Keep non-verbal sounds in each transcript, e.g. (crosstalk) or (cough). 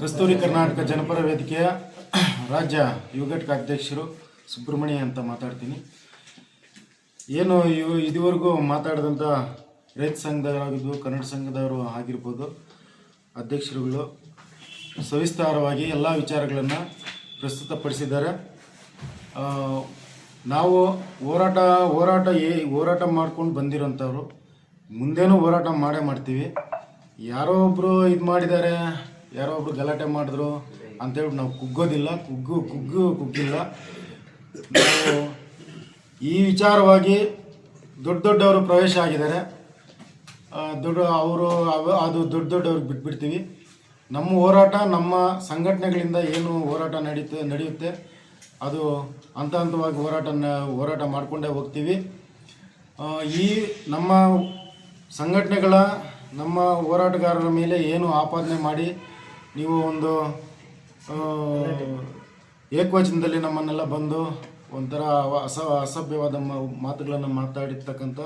ಕಸ್ತೂರಿ ಕರ್ನಾಟಕ ಜನಪರ ವೇದಿಕೆಯ ರಾಜ್ಯ ಯುವ ಘಟಕ ಅಧ್ಯಕ್ಷರು ಸುಬ್ರಹ್ಮಣ್ಯ ಅಂತ ಮಾತಾಡ್ತೀನಿ. ಏನು ಇವು ಇದುವರೆಗೂ ಮಾತಾಡಿದಂಥ ರೈತ ಸಂಘದವರಾಗಿದ್ದು ಕನ್ನಡ ಸಂಘದವರು ಆಗಿರ್ಬೋದು, ಅಧ್ಯಕ್ಷರುಗಳು ಸವಿಸ್ತಾರವಾಗಿ ಎಲ್ಲ ವಿಚಾರಗಳನ್ನು ಪ್ರಸ್ತುತಪಡಿಸಿದ್ದಾರೆ. ನಾವು ಹೋರಾಟ ಹೋರಾಟ ಏ, ಹೋರಾಟ ಮಾಡ್ಕೊಂಡು ಬಂದಿರೋಂಥವ್ರು. ಮುಂದೇನೂ ಹೋರಾಟ ಮಾಡೇ ಮಾಡ್ತೀವಿ. ಯಾರೋ ಒಬ್ಬರು ಇದು ಮಾಡಿದ್ದಾರೆ. ಯಾರೋ ಒಬ್ರು ಗಲಾಟೆ ಮಾಡಿದ್ರು ಅಂತೇಳಿ ನಾವು ಕುಗ್ಗೋದಿಲ್ಲ, ಕುಗ್ಗು ಕುಗ್ಗು, ಕುಗ್ಗಿಲ್ಲ. ನಾವು ಈ ವಿಚಾರವಾಗಿ ದೊಡ್ಡ ದೊಡ್ಡವರು ಪ್ರವೇಶ ಆಗಿದ್ದಾರೆ. ದೊಡ್ಡ ಅವರು, ಅವ- ಅದು ದೊಡ್ಡ ದೊಡ್ಡವ್ರಿಗೆ ಬಿಟ್ಬಿಡ್ತೀವಿ. ನಮ್ಮ ಹೋರಾಟ, ನಮ್ಮ ಸಂಘಟನೆಗಳಿಂದ ಏನು ಹೋರಾಟ ನಡೀತೆ, ನಡೆಯುತ್ತೆ, ಅದು ಹಂತ ಹಂತವಾಗಿ ಹೋರಾಟ ಹೋರಾಟ ಮಾಡಿಕೊಂಡೇ ಹೋಗ್ತೀವಿ. ಈ ನಮ್ಮ ಸಂಘಟನೆಗಳ, ನಮ್ಮ ಹೋರಾಟಗಾರರ ಮೇಲೆ ಏನು ಆಪಾದನೆ ಮಾಡಿ ನೀವು ಒಂದು ಏಕವಚನದಲ್ಲಿ ನಮ್ಮನ್ನೆಲ್ಲ ಬಂದು ಒಂಥರ ಅಸ, ಅಸಭ್ಯವಾದ ಮಾತುಗಳನ್ನು ಮಾತಾಡಿರ್ತಕ್ಕಂಥ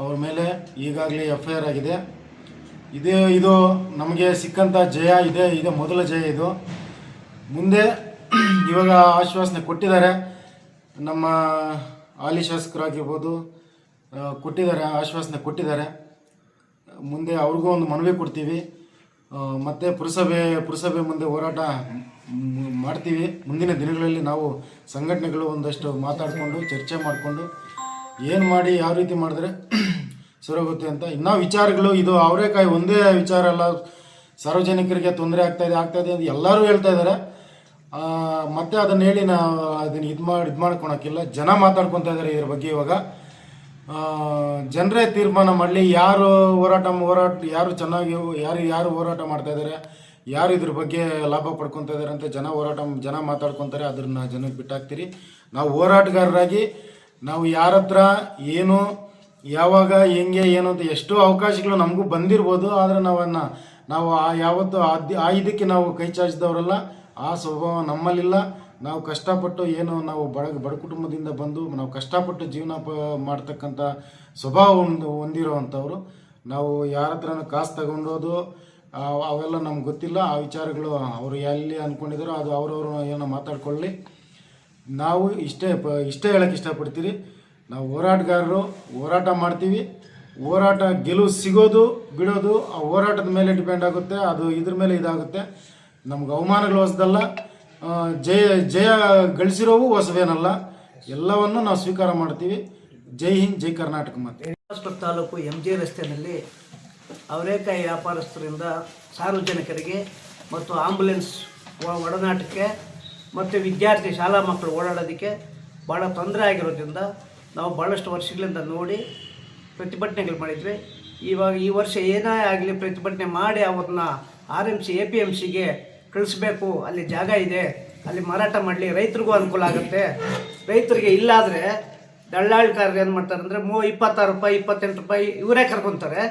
ಅವ್ರ ಮೇಲೆ ಈಗಾಗಲೇ ಎಫ್ ಐ ಆರ್ ಆಗಿದೆ. ಇದೇ, ಇದು ನಮಗೆ ಸಿಕ್ಕಂಥ ಜಯ, ಇದೆ, ಇದು ಮೊದಲ ಜಯ ಇದು. ಮುಂದೆ (clears throat) ಇವಾಗ ಆಶ್ವಾಸನೆ ಕೊಟ್ಟಿದ್ದಾರೆ. ನಮ್ಮ ಹಾಲಿ ಶಾಸಕರಾಗಿರ್ಬೋದು ಕೊಟ್ಟಿದ್ದಾರೆ, ಆಶ್ವಾಸನೆ ಕೊಟ್ಟಿದ್ದಾರೆ. ಮುಂದೆ ಅವ್ರಿಗೂ ಒಂದು ಮನವಿ ಕೊಡ್ತೀವಿ. ಮತ್ತೆ ಪುರಸಭೆ ಪುರಸಭೆ ಮುಂದೆ ಹೋರಾಟ ಮಾಡ್ತೀವಿ. ಮುಂದಿನ ದಿನಗಳಲ್ಲಿ ನಾವು ಸಂಘಟನೆಗಳು ಒಂದಷ್ಟು ಮಾತಾಡಿಕೊಂಡು, ಚರ್ಚೆ ಮಾಡಿಕೊಂಡು, ಏನು ಮಾಡಿ, ಯಾವ ರೀತಿ ಮಾಡಿದ್ರೆ (clears throat) ಸರೋಗುತ್ತೆ ಅಂತ. ಇನ್ನೂ ವಿಚಾರಗಳು ಇದು ಅವರೇಕಾಯಿ ಒಂದೇ ವಿಚಾರ ಅಲ್ಲ. ಸಾರ್ವಜನಿಕರಿಗೆ ತೊಂದರೆ ಆಗ್ತಾಯಿದೆ ಆಗ್ತಾಯಿದೆ ಅಂತ ಎಲ್ಲರೂ ಹೇಳ್ತಾ ಇದ್ದಾರೆ ಮತ್ತೆ ಅದನ್ನು ಹೇಳಿ ನಾವು ಅದನ್ನು ಇದು ಮಾಡಿ ಇದು ಮಾಡ್ಕೊಳಕ್ಕಿಲ್ಲ. ಜನ ಮಾತಾಡ್ಕೊತಾ ಇದ್ದಾರೆ ಇದ್ರ ಬಗ್ಗೆ ಇವಾಗ. ಜನರೇ ತೀರ್ಮಾನ ಮಾಡಲಿ, ಯಾರು ಹೋರಾಟ ಹೋರಾಟ, ಯಾರು ಚೆನ್ನಾಗಿ ಯಾರು ಯಾರು ಹೋರಾಟ ಮಾಡ್ತಾ ಇದ್ದಾರೆ ಯಾರು ಇದ್ರ ಬಗ್ಗೆ ಲಾಭ ಪಡ್ಕೊತಾ ಇದ್ದಾರೆ ಅಂತ ಜನ ಹೋರಾಟ ಜನ ಮಾತಾಡ್ಕೊತಾರೆ ಅದನ್ನ ಜನಕ್ಕೆ ಬಿಟ್ಟಾಕ್ತೀರಿ. ನಾವು ಹೋರಾಟಗಾರರಾಗಿ, ನಾವು ಯಾರ ಹತ್ರ ಏನು, ಯಾವಾಗ, ಹೆಂಗೆ, ಏನು ಅಂತ ಎಷ್ಟೋ ಅವಕಾಶಗಳು ನಮಗೂ ಬಂದಿರ್ಬೋದು, ಆದರೆ ನಾವನ್ನು ನಾವು ಆ ಯಾವತ್ತು ಆ ಇದಕ್ಕೆ ನಾವು ಕೈ ಚಾಚಿದವರಲ್ಲ, ಆ ಸ್ವಭಾವ ನಮ್ಮಲ್ಲಿಲ್ಲ. ನಾವು ಕಷ್ಟಪಟ್ಟು ಏನು ನಾವು ಬಡ ಬಡ ಕುಟುಂಬದಿಂದ ಬಂದು ನಾವು ಕಷ್ಟಪಟ್ಟು ಜೀವನ ಪ ಮಾಡ್ತಕ್ಕಂಥ ಸ್ವಭಾವ ಒಂದು, ಹೊಂದಿರೋವಂಥವ್ರು. ನಾವು ಯಾರ ಹತ್ರನೂ ಕಾಸು ತಗೊಂಡೋದು ಅವೆಲ್ಲ ನಮ್ಗೆ ಗೊತ್ತಿಲ್ಲ. ಆ ವಿಚಾರಗಳು ಅವರು ಎಲ್ಲಿ ಅಂದ್ಕೊಂಡಿದ್ದಾರೋ ಅದು ಅವ್ರವ್ರು ಏನೋ ಮಾತಾಡ್ಕೊಳ್ಳಿ. ನಾವು ಇಷ್ಟೇ, ಪ, ಇಷ್ಟೇ ಹೇಳಕ್ಕೆ ಇಷ್ಟಪಡ್ತೀರಿ. ನಾವು ಹೋರಾಟಗಾರರು, ಹೋರಾಟ ಮಾಡ್ತೀವಿ. ಹೋರಾಟ ಗೆಲುವು ಸಿಗೋದು, ಬಿಡೋದು, ಆ ಹೋರಾಟದ ಮೇಲೆ ಡಿಪೆಂಡ್ ಆಗುತ್ತೆ. ಅದು ಇದ್ರ ಮೇಲೆ ಇದಾಗುತ್ತೆ. ನಮ್ಗೆ ಅವಮಾನಗಳು ಹೊಸದಲ್ಲ. ಜಯ ಜಯ ಗಳಿಸಿರೋವು ಹೊಸವೇನಲ್ಲ, ಎಲ್ಲವನ್ನು ನಾವು ಸ್ವೀಕಾರ ಮಾಡ್ತೀವಿ. ಜೈ ಹಿಂದ್, ಜೈ ಕರ್ನಾಟಕ ಮತ್ತೆ ತಾಲೂಕು ಎಂ ಜಿ ರಸ್ತೆಯಲ್ಲಿ ಅವರೇಕಾಯಿ ವ್ಯಾಪಾರಸ್ಥರಿಂದ ಸಾರ್ವಜನಿಕರಿಗೆ ಮತ್ತು ಆಂಬುಲೆನ್ಸ್ ಒಡನಾಟಕ್ಕೆ ಮತ್ತು ವಿದ್ಯಾರ್ಥಿ ಶಾಲಾ ಮಕ್ಕಳು ಓಡಾಡೋದಕ್ಕೆ ಭಾಳ ತೊಂದರೆ ಆಗಿರೋದ್ರಿಂದ ನಾವು ಭಾಳಷ್ಟು ವರ್ಷಗಳಿಂದ ನೋಡಿ ಪ್ರತಿಭಟನೆಗಳು ಮಾಡಿದ್ವಿ. ಇವಾಗ ಈ ವರ್ಷ ಏನೇ ಆಗಲಿ ಪ್ರತಿಭಟನೆ ಮಾಡಿ ಅವ್ರನ್ನ R M C, A P M ಸಿಗೆ ಕಳಿಸ್ಬೇಕು, ಅಲ್ಲಿ ಜಾಗ ಇದೆ, ಅಲ್ಲಿ ಮಾರಾಟ ಮಾಡಲಿ, ರೈತರಿಗೂ ಅನುಕೂಲ ಆಗುತ್ತೆ. ರೈತರಿಗೆ ಇಲ್ಲಾದರೆ ದಳ್ಳಾಳಿಕಾರರು ಏನು ಮಾಡ್ತಾರೆ ಅಂದರೆ ಮೂ ಇಪ್ಪತ್ತಾರು ರೂಪಾಯಿ, ಇಪ್ಪತ್ತೆಂಟು ರೂಪಾಯಿ ಇವರೇ ಕರ್ಕೊತಾರೆ.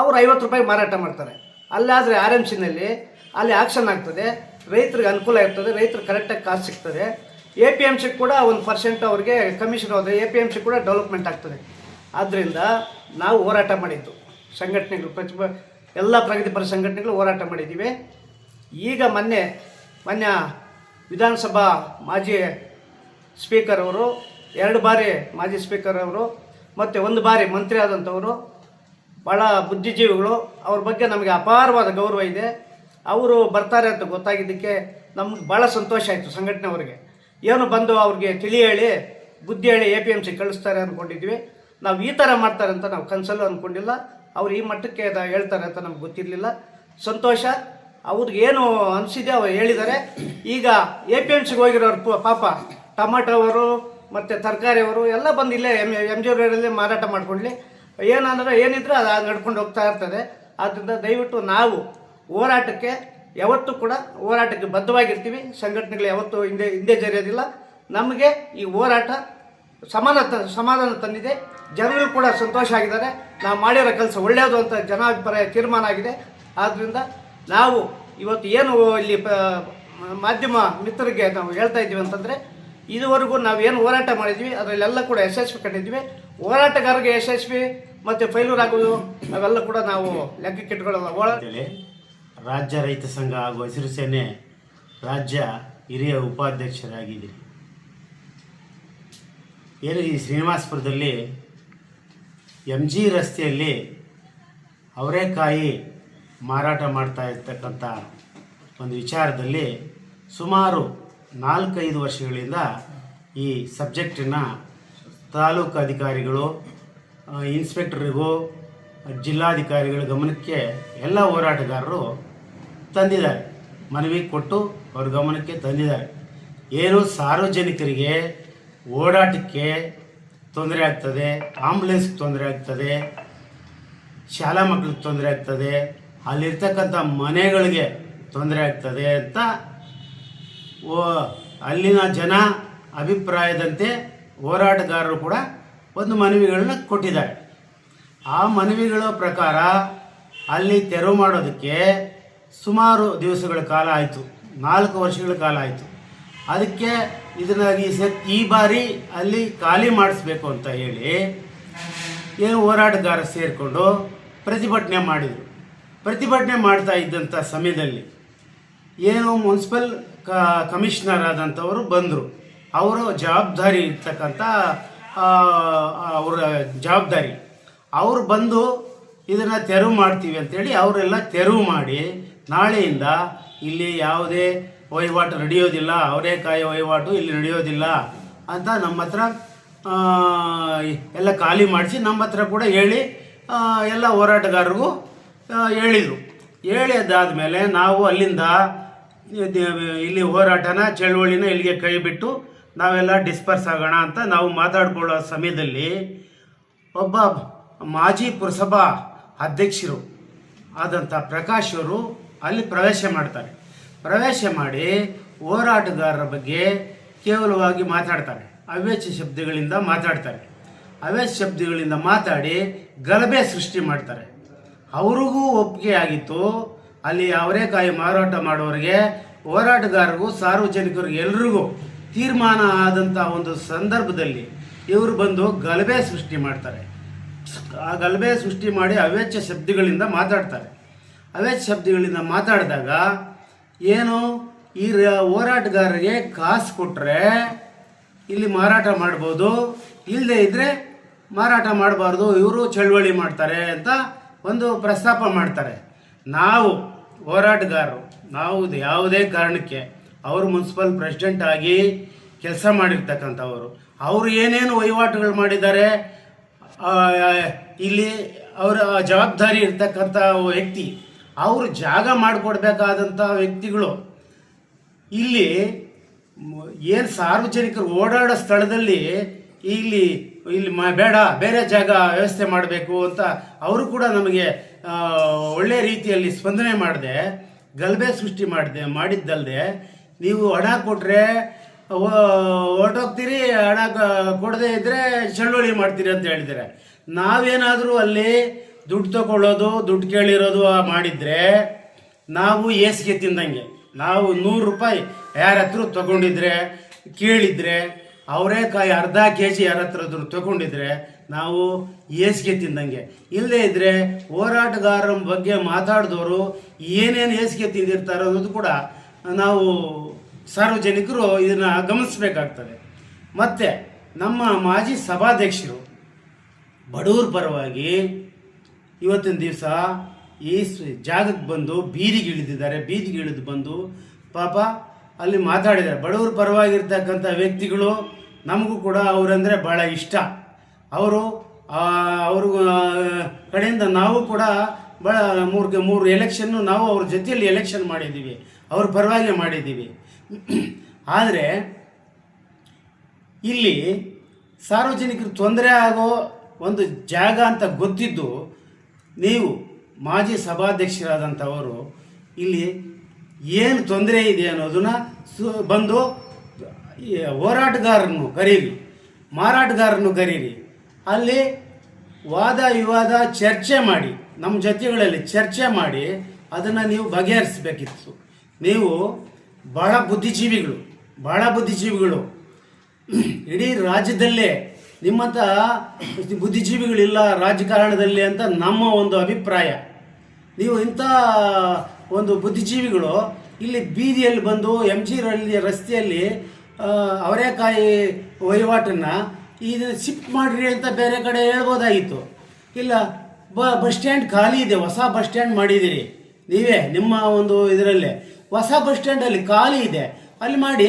ಅವ್ರು ಐವತ್ತು ರೂಪಾಯಿ ಮಾರಾಟ ಮಾಡ್ತಾರೆ. ಅಲ್ಲಾದರೆ ಆರ್ ಎಂ ಸಿನಲ್ಲಿ ಅಲ್ಲಿ ಆಕ್ಷನ್ ಆಗ್ತದೆ, ರೈತರಿಗೆ ಅನುಕೂಲ ಇರ್ತದೆ ರೈತರು ಕರೆಕ್ಟಾಗಿ ಕಾಸು ಸಿಗ್ತದೆ. ಎ ಪಿ ಎಂ ಸಿ ಕೂಡ ಒಂದು ಪರ್ಸೆಂಟ್ ಅವ್ರಿಗೆ ಕಮಿಷನ್ ಹೋದರೆ ಎ ಪಿ ಎಂ ಸಿ ಕೂಡ ಡೆವಲಪ್ಮೆಂಟ್ ಆಗ್ತದೆ. ಆದ್ದರಿಂದ ನಾವು ಹೋರಾಟ ಮಾಡಿದ್ದು. ಸಂಘಟನೆಗಳು ಪ್ರತಿಭಾ ಎಲ್ಲ ಪ್ರಗತಿಪರ ಸಂಘಟನೆಗಳು ಹೋರಾಟ ಮಾಡಿದ್ದೀವಿ. ಈಗ ಮೊನ್ನೆ ಮೊನ್ನೆ ವಿಧಾನಸಭಾ ಮಾಜಿ ಸ್ಪೀಕರ್ ಅವರು, ಎರಡು ಬಾರಿ ಮಾಜಿ ಸ್ಪೀಕರ್ ಅವರು, ಮತ್ತು ಒಂದು ಬಾರಿ ಮಂತ್ರಿ ಆದಂಥವರು ಭಾಳ ಬುದ್ಧಿಜೀವಿಗಳು, ಅವ್ರ ಬಗ್ಗೆ ನಮಗೆ ಅಪಾರವಾದ ಗೌರವ ಇದೆ. ಅವರು ಬರ್ತಾರೆ ಅಂತ ಗೊತ್ತಾಗಿದ್ದಕ್ಕೆ ನಮ್ಗೆ ಭಾಳ ಸಂತೋಷ ಆಯಿತು ಸಂಘಟನೆಯವರಿಗೆ ಏನು ಬಂದು ಅವ್ರಿಗೆ ತಿಳಿ ಹೇಳಿ, ಬುದ್ಧಿ ಹೇಳಿ ಎ ಪಿ ಎಂ ಸಿ ಕಳಿಸ್ತಾರೆ ಅಂದ್ಕೊಂಡಿದ್ವಿ ನಾವು ಈ ಥರ ಮಾಡ್ತಾರೆ ಅಂತ ನಾವು ಕನಸಲ್ಲೂ ಅಂದ್ಕೊಂಡಿಲ್ಲ ಅವ್ರು ಈ ಮಟ್ಟಕ್ಕೆ ಹೇಳ್ತಾರೆ ಅಂತ ನಮ್ಗೆ ಗೊತ್ತಿರಲಿಲ್ಲ. ಸಂತೋಷ. ಅವ್ರಿಗೆ ಏನು ಅನಿಸಿದೆ ಅವ್ರು ಹೇಳಿದ್ದಾರೆ. ಈಗ ಎ ಪಿ ಎಂ ಸಿಗೆ ಹೋಗಿರೋರು ಪಾಪ ಟೊಮಾಟೊ ಅವರು ಮತ್ತು ತರಕಾರಿ ಅವರು ಎಲ್ಲ ಬಂದು ಇಲ್ಲೇ ಎಂ ಎಂ ಜಿ ರೋಡಲ್ಲಿ ಮಾರಾಟ ಮಾಡ್ಕೊಳ್ಳಿ ಏನಂದ್ರೆ ಏನಿದ್ರು ಅದು ನಡ್ಕೊಂಡು ಹೋಗ್ತಾ ಇರ್ತದೆ. ಆದ್ದರಿಂದ ದಯವಿಟ್ಟು ನಾವು ಹೋರಾಟಕ್ಕೆ ಯಾವತ್ತೂ ಕೂಡ ಹೋರಾಟಕ್ಕೆ ಬದ್ಧವಾಗಿರ್ತೀವಿ. ಸಂಘಟನೆಗಳು ಯಾವತ್ತೂ ಹಿಂದೆ ಹಿಂದೆ ಜರಿಯೋದಿಲ್ಲ. ನಮಗೆ ಈ ಹೋರಾಟ ಸಮಾನ ತ- ಸಮಾಧಾನ ತಂದಿದೆ. ಜನರು ಕೂಡ ಸಂತೋಷ ಆಗಿದ್ದಾರೆ. ನಾವು ಮಾಡಿರೋ ಕೆಲಸ ಒಳ್ಳೆಯದು ಅಂತ ಜನಾಭಿಪ್ರಾಯ ತೀರ್ಮಾನ ಆಗಿದೆ. ಆದ್ದರಿಂದ ನಾವು ಇವತ್ತು ಏನು ಇಲ್ಲಿ ಮಾಧ್ಯಮ ಮಿತ್ರರಿಗೆ ನಾವು ಹೇಳ್ತಾ ಇದ್ದೀವಿ ಅಂತಂದರೆ, ಇದುವರೆಗೂ ನಾವೇನು ಹೋರಾಟ ಮಾಡಿದ್ವಿ, ಅದರಲ್ಲೆಲ್ಲ ಕೂಡ ಯಶಸ್ವಿ ಕಂಡಿದ್ವಿ. ಹೋರಾಟಗಾರರಿಗೆ ಯಶಸ್ವಿ ಮತ್ತು ಫೈಲೂರ್ ಆಗೋದು, ಅವೆಲ್ಲ ಕೂಡ ನಾವು ಲೆಕ್ಕಕ್ಕೆ ಇಟ್ಕೊಳ್ಳಲ್ಲ. ಒಳ ಅಂತೇಳಿ ರಾಜ್ಯ ರೈತ ಸಂಘ ಹಾಗೂ ಹಸಿರು ಸೇನೆ ರಾಜ್ಯ ಹಿರಿಯ ಉಪಾಧ್ಯಕ್ಷರಾಗಿದ್ದೀನಿ ಏನು ಈ ಶ್ರೀನಿವಾಸಪುರದಲ್ಲಿ ಎಂ ಜಿ ರಸ್ತೆಯಲ್ಲಿ ಅವರೇಕಾಯಿ ಮಾರಾಟ ಮಾಡ್ತಾ ಇರ್ತಕ್ಕಂಥ ಒಂದು ವಿಚಾರದಲ್ಲಿ ಸುಮಾರು ನಾಲ್ಕೈದು ವರ್ಷಗಳಿಂದ ಈ ಸಬ್ಜೆಕ್ಟನ್ನು ತಾಲೂಕು ಅಧಿಕಾರಿಗಳು ಇನ್ಸ್ಪೆಕ್ಟ್ರಿಗೂ, ಜಿಲ್ಲಾಧಿಕಾರಿಗಳ ಗಮನಕ್ಕೆ ಎಲ್ಲ ಹೋರಾಟಗಾರರು ತಂದಿದ್ದಾರೆ. ಮನವಿ ಕೊಟ್ಟು ಅವ್ರ ಗಮನಕ್ಕೆ ತಂದಿದ್ದಾರೆ. ಏನು ಸಾರ್ವಜನಿಕರಿಗೆ ಓಡಾಟಕ್ಕೆ ತೊಂದರೆ ಆಗ್ತದೆ ಆಂಬುಲೆನ್ಸ್ಗೆ ತೊಂದರೆ ಆಗ್ತದೆ, ಶಾಲಾ ಮಕ್ಕಳಿಗೆ ತೊಂದರೆ ಆಗ್ತದೆ ಅಲ್ಲಿರ್ತಕ್ಕಂಥ ಮನೆಗಳಿಗೆ ತೊಂದರೆ ಆಗ್ತದೆ ಅಂತ ಓ, ಅಲ್ಲಿನ ಜನ ಅಭಿಪ್ರಾಯದಂತೆ ಹೋರಾಟಗಾರರು ಕೂಡ ಒಂದು ಮನವಿಗಳನ್ನ ಕೊಟ್ಟಿದ್ದಾರೆ. ಆ ಮನವಿಗಳ ಪ್ರಕಾರ ಅಲ್ಲಿ ತೆರವು ಮಾಡೋದಕ್ಕೆ ಸುಮಾರು ದಿವಸಗಳ ಕಾಲ ಆಯಿತು. ನಾಲ್ಕು ವರ್ಷಗಳ ಕಾಲ ಆಯಿತು. ಅದಕ್ಕೆ ಇದನ್ನಾಗಿ ಈ ಬಾರಿ ಅಲ್ಲಿ ಖಾಲಿ ಮಾಡಿಸ್ಬೇಕು ಅಂತ ಹೇಳಿ ಏನು ಹೋರಾಟಗಾರ ಸೇರಿಕೊಂಡು ಪ್ರತಿಭಟನೆ ಮಾಡಿದರು. ಪ್ರತಿಭಟನೆ ಮಾಡ್ತಾ ಇದ್ದಂಥ ಸಮಯದಲ್ಲಿ ಏನು ಮುನ್ಸಿಪಲ್ ಕ ಕಮಿಷನರ್ ಆದಂಥವರು ಬಂದರು. ಅವರ ಜವಾಬ್ದಾರಿ ಇರ್ತಕ್ಕಂಥ ಅವರ ಜವಾಬ್ದಾರಿ. ಅವರು ಬಂದು ಇದನ್ನು ತೆರವು ಮಾಡ್ತೀವಿ ಅಂತೇಳಿ ಅವರೆಲ್ಲ ತೆರವು ಮಾಡಿ ನಾಳೆಯಿಂದ ಇಲ್ಲಿ ಯಾವುದೇ ವಹಿವಾಟು ನಡೆಯೋದಿಲ್ಲ ಅವರೇಕಾಯಿ ವಹಿವಾಟು ಇಲ್ಲಿ ನಡೆಯೋದಿಲ್ಲ ಅಂತ ನಮ್ಮ ಹತ್ರ ಎಲ್ಲ ಖಾಲಿ ಮಾಡಿಸಿ ನಮ್ಮ ಹತ್ರ ಕೂಡ ಹೇಳಿ ಎಲ್ಲ ಹೋರಾಟಗಾರರಿಗೂ ಹೇಳಿದರು. ಹೇಳಿದ್ದಾದಮೇಲೆ ನಾವು ಅಲ್ಲಿಂದ ಇಲ್ಲಿ ಹೋರಾಟನ, ಚಳುವಳಿನ ಇಲ್ಲಿಗೆ ಕೈ ಬಿಟ್ಟು ನಾವೆಲ್ಲ ಡಿಸ್ಪರ್ಸ್ ಆಗೋಣ ಅಂತ ನಾವು ಮಾತಾಡ್ಕೊಳ್ಳೋ ಸಮಯದಲ್ಲಿ ಒಬ್ಬ ಮಾಜಿ ಪುರಸಭಾ ಅಧ್ಯಕ್ಷರು ಆದಂಥ ಪ್ರಕಾಶ್ ಅವರು ಅಲ್ಲಿ ಪ್ರವೇಶ ಮಾಡ್ತಾರೆ. ಪ್ರವೇಶ ಮಾಡಿ ಹೋರಾಟಗಾರರ ಬಗ್ಗೆ ಕೇವಲವಾಗಿ ಮಾತಾಡ್ತಾರೆ. ಅವ್ಯಾಚ್ಯ ಶಬ್ದಗಳಿಂದ ಮಾತಾಡ್ತಾರೆ. ಅವ್ಯಾಚ್ಯ ಶಬ್ದಗಳಿಂದ ಮಾತಾಡಿ ಗಲಭೆ ಸೃಷ್ಟಿ ಮಾಡ್ತಾರೆ. ಅವ್ರಿಗೂ ಒಪ್ಪಿಗೆ ಆಗಿತ್ತು. ಅಲ್ಲಿ ಅವರೇಕಾಯಿ ಮಾರಾಟ ಮಾಡೋರಿಗೆ ಹೋರಾಟಗಾರರಿಗೂ ಸಾರ್ವಜನಿಕರು ಎಲ್ರಿಗೂ ತೀರ್ಮಾನ ಆದಂಥ ಒಂದು ಸಂದರ್ಭದಲ್ಲಿ ಇವರು ಬಂದು ಗಲಭೆ ಸೃಷ್ಟಿ ಮಾಡ್ತಾರೆ. ಆ ಗಲಭೆ ಸೃಷ್ಟಿ ಮಾಡಿ ಅವೇಚ್ಛ ಶಬ್ದಗಳಿಂದ ಮಾತಾಡ್ತಾರೆ. ಅವೇಚ್ಛ ಶಬ್ದಗಳಿಂದ ಮಾತಾಡಿದಾಗ ಏನು, ಈ ಹೋರಾಟಗಾರರಿಗೆ ಕಾಸು ಕೊಟ್ಟರೆ ಇಲ್ಲಿ ಮಾರಾಟ ಮಾಡ್ಬೋದು ಇಲ್ಲದೆ ಇದ್ದರೆ ಮಾರಾಟ ಮಾಡಬಾರ್ದು, ಇವರು ಚಳುವಳಿ ಮಾಡ್ತಾರೆ ಅಂತ ಒಂದು ಪ್ರಸ್ತಾಪ ಮಾಡ್ತಾರೆ. ನಾವು ಹೋರಾಟಗಾರರು, ನಾವು ಯಾವುದೇ ಕಾರಣಕ್ಕೆ ಅವರು ಮುನ್ಸಿಪಲ್ ಪ್ರೆಸಿಡೆಂಟ್ ಆಗಿ ಕೆಲಸ ಮಾಡಿರ್ತಕ್ಕಂಥವರು, ಅವರು ಏನೇನು ವಹಿವಾಟುಗಳು ಮಾಡಿದ್ದಾರೆ ಇಲ್ಲಿ ಅವರ ಜವಾಬ್ದಾರಿ ಇರ್ತಕ್ಕಂಥ ವ್ಯಕ್ತಿ, ಅವರು ಜಾಗ ಮಾಡಿಕೊಡ್ಬೇಕಾದಂಥ ವ್ಯಕ್ತಿಗಳು, ಇಲ್ಲಿ ಏನು ಸಾರ್ವಜನಿಕರು ಓಡಾಡೋ ಸ್ಥಳದಲ್ಲಿ ಇಲ್ಲಿ ಇಲ್ಲಿ ಮ, ಬೇಡ, ಬೇರೆ ಜಾಗ ವ್ಯವಸ್ಥೆ ಮಾಡಬೇಕು ಅಂತ ಅವರು ಕೂಡ ನಮಗೆ ಒಳ್ಳೆ ರೀತಿಯಲ್ಲಿ ಸ್ಪಂದನೆ ಮಾಡಿದೆ, ಗಲಭೆ ಸೃಷ್ಟಿ ಮಾಡಿದೆ ಮಾಡಿದ್ದಲ್ಲದೆ ನೀವು ಹಣ ಕೊಟ್ಟರೆ ಹೊರಟೋಗ್ತೀರಿ, ಹಣ ಕೊಡದೇ ಇದ್ದರೆ ಚಳುವಳಿ ಮಾಡ್ತೀರಿ ಅಂತ ಹೇಳಿದ್ದಾರೆ. ನಾವೇನಾದರೂ ಅಲ್ಲಿ ದುಡ್ಡು ತಗೊಳ್ಳೋದು, ದುಡ್ಡು ಕೇಳಿರೋದು ಮಾಡಿದರೆ, ನಾವು ಏಸಿಗೆ ತಿಂದಂಗೆ. ನಾವು ನೂರು ರೂಪಾಯಿ ಯಾರ ಹತ್ರ ತಗೊಂಡಿದ್ರೆ, ಕೇಳಿದ್ರೆ ಅವರೇಕಾಯಿ ಅರ್ಧ ಕೆ ಜಿ ಯಾರ ತಗೊಂಡಿದ್ರೆ ನಾವು ಏಸಿಗೆ ತಿಂದಂಗೆ. ಇಲ್ಲದೇ ಇದ್ದರೆ ಹೋರಾಟಗಾರರ ಬಗ್ಗೆ ಮಾತಾಡಿದವರು ಏನೇನು ಏಸಿಗೆ ತಿಂದಿರ್ತಾರೋ ಅನ್ನೋದು ಕೂಡ ನಾವು ಸಾರ್ವಜನಿಕರು ಇದನ್ನು ಗಮನಿಸಬೇಕಾಗ್ತದೆ. ಮತ್ತು ನಮ್ಮ ಮಾಜಿ ಸಭಾಧ್ಯಕ್ಷರು ಬಡವ್ರ ಪರವಾಗಿ ಇವತ್ತಿನ ದಿವಸ ಈ ಜಾಗಕ್ಕೆ ಬಂದು ಬೀದಿಗೆ ಇಳಿದಿದ್ದಾರೆ ಬೀದಿಗೆ ಇಳಿದು ಬಂದು ಪಾಪ ಅಲ್ಲಿ ಮಾತಾಡಿದ್ದಾರೆ. ಬಡವ್ರ ಪರವಾಗಿರ್ತಕ್ಕಂಥ ವ್ಯಕ್ತಿಗಳು ನಮಗೂ ಕೂಡ ಅವರಂದರೆ ಭಾಳ ಇಷ್ಟ. ಅವರು ಅವ್ರ ಕಡೆಯಿಂದ ನಾವು ಕೂಡ ಭಾಳ ಮೂರು ಮೂರು ಎಲೆಕ್ಷನ್ನು ನಾವು ಅವ್ರ ಜೊತೆಯಲ್ಲಿ ಎಲೆಕ್ಷನ್ ಮಾಡಿದ್ದೀವಿ. ಅವ್ರ ಪರವಾಗಿ ಮಾಡಿದ್ದೀವಿ. (clears throat) ಆದರೆ, ಇಲ್ಲಿ ಸಾರ್ವಜನಿಕರು ತೊಂದರೆ ಆಗೋ ಒಂದು ಜಾಗ ಅಂತ ಗೊತ್ತಿದ್ದು ನೀವು ಮಾಜಿ ಸಭಾಧ್ಯಕ್ಷರಾದಂಥವರು ಇಲ್ಲಿ ಏನು ತೊಂದರೆ ಇದೆ ಅನ್ನೋದನ್ನ ಸು, ಬಂದು ಹೋರಾಟಗಾರರನ್ನು ಕರೀರಿ ಮಾರಾಟಗಾರರನ್ನು ಕರೀರಿ. ಅಲ್ಲಿ ವಾದ ವಿವಾದ ಚರ್ಚೆ ಮಾಡಿ, ನಮ್ಮ ಜೊತೆಗಳಲ್ಲಿ ಚರ್ಚೆ ಮಾಡಿ ಅದನ್ನು ನೀವು ಬಗೆಹರಿಸಬೇಕಿತ್ತು. ನೀವು ಭಾಳ ಬುದ್ಧಿಜೀವಿಗಳು ಭಾಳ ಬುದ್ಧಿಜೀವಿಗಳು. ಇಡೀ ರಾಜ್ಯದಲ್ಲೇ ನಿಮ್ಮಂಥ ಬುದ್ಧಿಜೀವಿಗಳಿಲ್ಲ ರಾಜಕಾರಣದಲ್ಲಿ ಅಂತ ನಮ್ಮ ಒಂದು ಅಭಿಪ್ರಾಯ. ನೀವು ಇಂಥ ಒಂದು ಬುದ್ಧಿಜೀವಿಗಳು ಇಲ್ಲಿ ಬೀದಿಯಲ್ಲಿ ಬಂದು ಎಂ ಜಿ ರಲ್ಲಿ ರಸ್ತೆಯಲ್ಲಿ ಅವರೇಕಾಯಿ ವಹಿವಾಟನ್ನು ಇದು ಶಿಫ್ಟ್ ಮಾಡಿರಿ ಅಂತ ಬೇರೆ ಕಡೆ ಹೇಳ್ಬೋದಾಗಿತ್ತು. ಇಲ್ಲ ಬಸ್ ಸ್ಟ್ಯಾಂಡ್ ಖಾಲಿ ಇದೆ, ಹೊಸ ಬಸ್ ಸ್ಟ್ಯಾಂಡ್ ಮಾಡಿದ್ದೀರಿ. ನೀವೇ, ನಿಮ್ಮ ಒಂದು ಇದರಲ್ಲೇ. ಹೊಸ ಬಸ್ ಸ್ಟ್ಯಾಂಡಲ್ಲಿ ಖಾಲಿ ಇದೆ. ಅಲ್ಲಿ ಮಾಡಿ,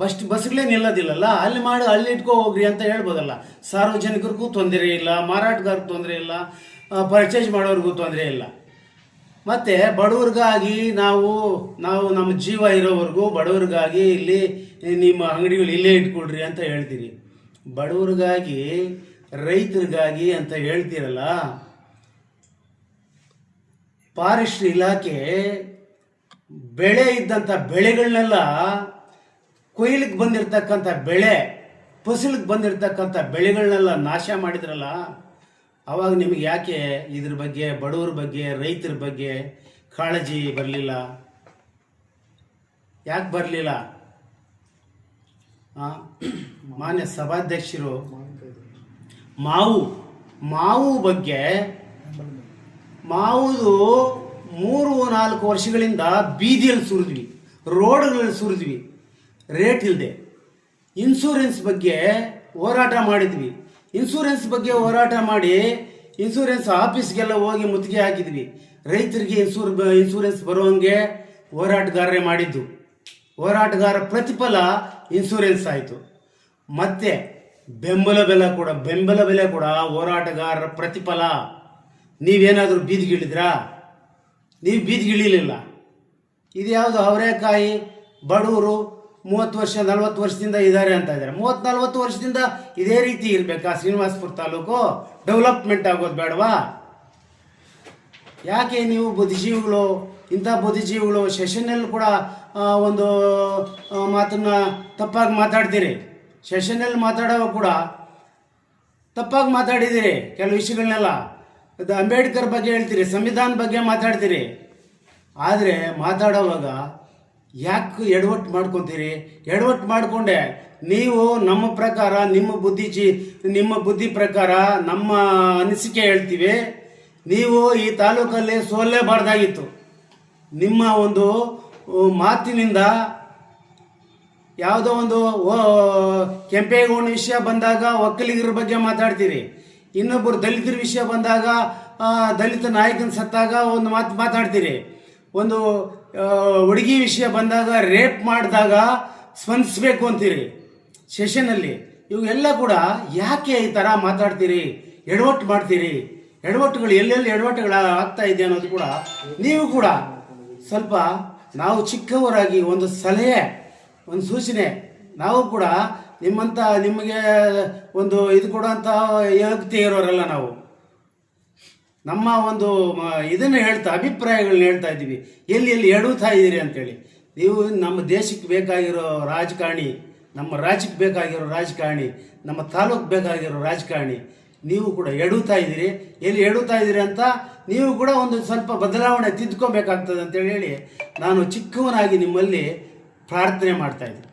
ಬಸ್, ಬಸ್ಗಳೇ ನಿಲ್ಲೋದಿಲ್ಲಲ್ಲ, ಅಲ್ಲಿ ಮಾಡಿ, ಅಲ್ಲಿ ಇಟ್ಕೊ ಹೋಗ್ರಿ ಅಂತ ಹೇಳ್ಬೋದಲ್ಲ. ಸಾರ್ವಜನಿಕರಿಗೂ ತೊಂದರೆ ಇಲ್ಲ, ಮಾರಾಟಗಾರರಿಗೂ ತೊಂದರೆ ಇಲ್ಲ ಪರ್ಚೇಸ್ ಮಾಡೋರಿಗೂ ತೊಂದರೆ ಇಲ್ಲ. ಮತ್ತು ಬಡವ್ರಿಗಾಗಿ ನಾವು ನಾವು ನಮ್ಮ ಜೀವ ಇರೋವರೆಗೂ ಬಡವ್ರಿಗಾಗಿ ಇಲ್ಲಿ ನಿಮ್ಮ ಅಂಗಡಿಗಳು ಇಲ್ಲೇ ಇಟ್ಕೊಳ್ರಿ ಅಂತ ಹೇಳ್ತೀರಿ. ಬಡವ್ರಿಗಾಗಿ, ರೈತರಿಗಾಗಿ ಅಂತ ಹೇಳ್ತೀರಲ್ಲ, ಫಾರೆಸ್ಟ್ ಇಲಾಖೆ ಬೆಳೆ ಇದ್ದಂಥ ಬೆಳೆಗಳನ್ನೆಲ್ಲ ಕೊಯ್ಲಿಗೆ ಬಂದಿರತಕ್ಕಂಥ ಬೆಳೆ, ಫಸಲಿಗೆ ಬಂದಿರತಕ್ಕಂಥ ಬೆಳೆಗಳನ್ನೆಲ್ಲ ನಾಶ ಮಾಡಿದ್ರಲ್ಲ ಅವಾಗ ನಿಮಗೆ ಯಾಕೆ ಇದ್ರ ಬಗ್ಗೆ, ಬಡವ್ರ ಬಗ್ಗೆ, ರೈತರ ಬಗ್ಗೆ ಕಾಳಜಿ ಬರಲಿಲ್ಲ? ಯಾಕೆ ಬರಲಿಲ್ಲ? ಮಾನ್ಯ ಸಭಾಧ್ಯಕ್ಷರು, ಮಾವು ಮಾವು ಬಗ್ಗೆ, ಮಾವುದು ಮೂರು, ನಾಲ್ಕು ವರ್ಷಗಳಿಂದ ಬೀದಿಯಲ್ಲಿ ಸುರಿದ್ವಿ, ರೋಡ್ಗಳಲ್ಲಿ ಸುರಿದ್ವಿ, ರೇಟ್ ಇಲ್ಲದೆ ಇನ್ಸೂರೆನ್ಸ್ ಬಗ್ಗೆ ಹೋರಾಟ ಮಾಡಿದ್ವಿ. ಇನ್ಸೂರೆನ್ಸ್ ಬಗ್ಗೆ ಹೋರಾಟ ಮಾಡಿ ಇನ್ಸೂರೆನ್ಸ್ ಆಫೀಸ್ಗೆಲ್ಲ ಹೋಗಿ ಮುತ್ತಿಗೆ ಹಾಕಿದ್ವಿ. ರೈತರಿಗೆ ಇನ್ಸೂರ್ ಇನ್ಸೂರೆನ್ಸ್ ಬರುವಂಗೆ ಹೋರಾಟಗಾರರೇ ಮಾಡಿದ್ದು. ಹೋರಾಟಗಾರ ಪ್ರತಿಫಲ ಇನ್ಸೂರೆನ್ಸ್ ಆಯಿತು. ಮತ್ತೆ ಬೆಂಬಲ ಬೆಲೆ ಕೂಡ, ಬೆಂಬಲ ಬೆಲೆ ಕೂಡ ಹೋರಾಟಗಾರರ ಪ್ರತಿಫಲ. ನೀವೇನಾದರೂ ಬೀದಿಗಿಳಿದ್ರಾ ನೀವು ಬೀದಿಗಿಳಿಲಿಲ್ಲ ಇದು ಯಾವುದು ಅವರೇಕಾಯಿ ಬಡವರು ಮೂವತ್ತು ವರ್ಷ, ನಲ್ವತ್ತು ವರ್ಷದಿಂದ ಇದ್ದಾರೆ ಅಂತ ಇದ್ದಾರೆ. ಮೂವತ್ತು ನಲ್ವತ್ತು ವರ್ಷದಿಂದ ಇದೇ ರೀತಿ ಇರಬೇಕಾ? ಶ್ರೀನಿವಾಸಪುರ ತಾಲೂಕು? ಡೆವಲಪ್ಮೆಂಟ್ ಆಗೋದು ಬೇಡವಾ? ಯಾಕೆ ನೀವು ಬುದ್ಧಿಜೀವಿಗಳು, ಇಂಥ ಬುದ್ಧಿಜೀವಿಗಳು ಸೆಷನ್ನಲ್ಲಿ ಕೂಡ ಒಂದು ಮಾತನ್ನು ತಪ್ಪಾಗಿ ಮಾತಾಡ್ತೀರಿ? ಸೆಷನ್ನಲ್ಲಿ ಮಾತಾಡೋವಾಗ ಕೂಡ ತಪ್ಪಾಗಿ ಮಾತಾಡಿದ್ದೀರಿ ಕೆಲವು ವಿಷಯಗಳನ್ನೆಲ್ಲ. ಅಂಬೇಡ್ಕರ್ ಬಗ್ಗೆ ಹೇಳ್ತೀರಿ ಸಂವಿಧಾನ ಬಗ್ಗೆ ಮಾತಾಡ್ತೀರಿ. ಆದರೆ ಮಾತಾಡೋವಾಗ ಯಾಕೆ ಎಡವಟ್ಟು ಮಾಡ್ಕೊತೀರಿ? ಎಡವಟ್ಟು ಮಾಡಿಕೊಂಡೆ. ನೀವು ನಮ್ಮ ಪ್ರಕಾರ, ನಿಮ್ಮ ಬುದ್ಧಿ ಚಿ, ನಿಮ್ಮ ಬುದ್ಧಿ ಪ್ರಕಾರ ನಮ್ಮ ಅನಿಸಿಕೆ ಹೇಳ್ತೀವಿ. ನೀವು ಈ ತಾಲೂಕಲ್ಲಿ ಸೋಲೇಬಾರ್ದಾಗಿತ್ತು ನಿಮ್ಮ ಒಂದು ಮಾತಿನಿಂದ ಯಾವುದೋ ಒಂದು ಕೆಂಪೇಗೌಡ ವಿಷಯ ಬಂದಾಗ ಒಕ್ಕಲಿಗರ ಬಗ್ಗೆ ಮಾತಾಡ್ತೀರಿ. ಇನ್ನೊಬ್ಬರು ದಲಿತರ ವಿಷಯ ಬಂದಾಗ ದಲಿತ ನಾಯಕನ ಸತ್ತಾಗ ಒಂದು ಮಾತು ಮಾತಾಡ್ತೀರಿ. ಒಂದು ಹುಡುಗಿ ವಿಷಯ ಬಂದಾಗ, ರೇಪ್ ಮಾಡಿದಾಗ ಸ್ಪಂದಿಸ್ಬೇಕು ಅಂತೀರಿ ಸೆಷನಲ್ಲಿ ಇವೆಲ್ಲ ಕೂಡ ಯಾಕೆ ಈ ಥರ ಮಾತಾಡ್ತೀರಿ, ಎಡವಟ್ಟು ಮಾಡ್ತೀರಿ, ಎಡವಟ್ಟುಗಳು, ಎಲ್ಲೆಲ್ಲಿ ಎಡವಟ್ಟುಗಳು ಆಗ್ತಾ ಇದೆ ಅನ್ನೋದು ಕೂಡ ನೀವು ಕೂಡ ಸ್ವಲ್ಪ ನಾವು ಚಿಕ್ಕವರಾಗಿ ಒಂದು ಸಲಹೆ, ಒಂದು ಸೂಚನೆ, ನಾವು ಕೂಡ ನಿಮ್ಮಂಥ ನಿಮಗೆ ಒಂದು ಇದು ಕೊಡೋಂಥ ಯೋಗ್ಯತೆ ಇರೋರಲ್ಲ ನಾವು. ನಮ್ಮ ಒಂದು ಇದನ್ನು ಹೇಳ್ತಾ, ಅಭಿಪ್ರಾಯಗಳನ್ನ ಹೇಳ್ತಾ ಇದ್ದೀವಿ. ಎಲ್ಲಿ ಎಲ್ಲಿ ಎಡುತ್ತಾ ಇದ್ದೀರಿ ಅಂತೇಳಿ. ನೀವು ನಮ್ಮ ದೇಶಕ್ಕೆ ಬೇಕಾಗಿರೋ ರಾಜಕಾರಣಿ, ನಮ್ಮ ರಾಜ್ಯಕ್ಕೆ ಬೇಕಾಗಿರೋ ರಾಜಕಾರಣಿ, ನಮ್ಮ ತಾಲೂಕು ಬೇಕಾಗಿರೋ ರಾಜಕಾರಣಿ, ನೀವು ಕೂಡ ಎಡುತ್ತಾ ಇದ್ದೀರಿ. ಎಲ್ಲಿ ಎಡುತ್ತಾ ಇದ್ದೀರಿ ಅಂತ ನೀವು ಕೂಡ ಒಂದು ಸ್ವಲ್ಪ ಬದಲಾವಣೆ ತಿದ್ಕೋಬೇಕಾಗ್ತದೆ ಅಂತೇಳಿ ಹೇಳಿ ನಾನು ಚಿಕ್ಕವನಾಗಿ ನಿಮ್ಮಲ್ಲಿ ಪ್ರಾರ್ಥನೆ ಮಾಡ್ತಾ ಇದ್ದೀನಿ.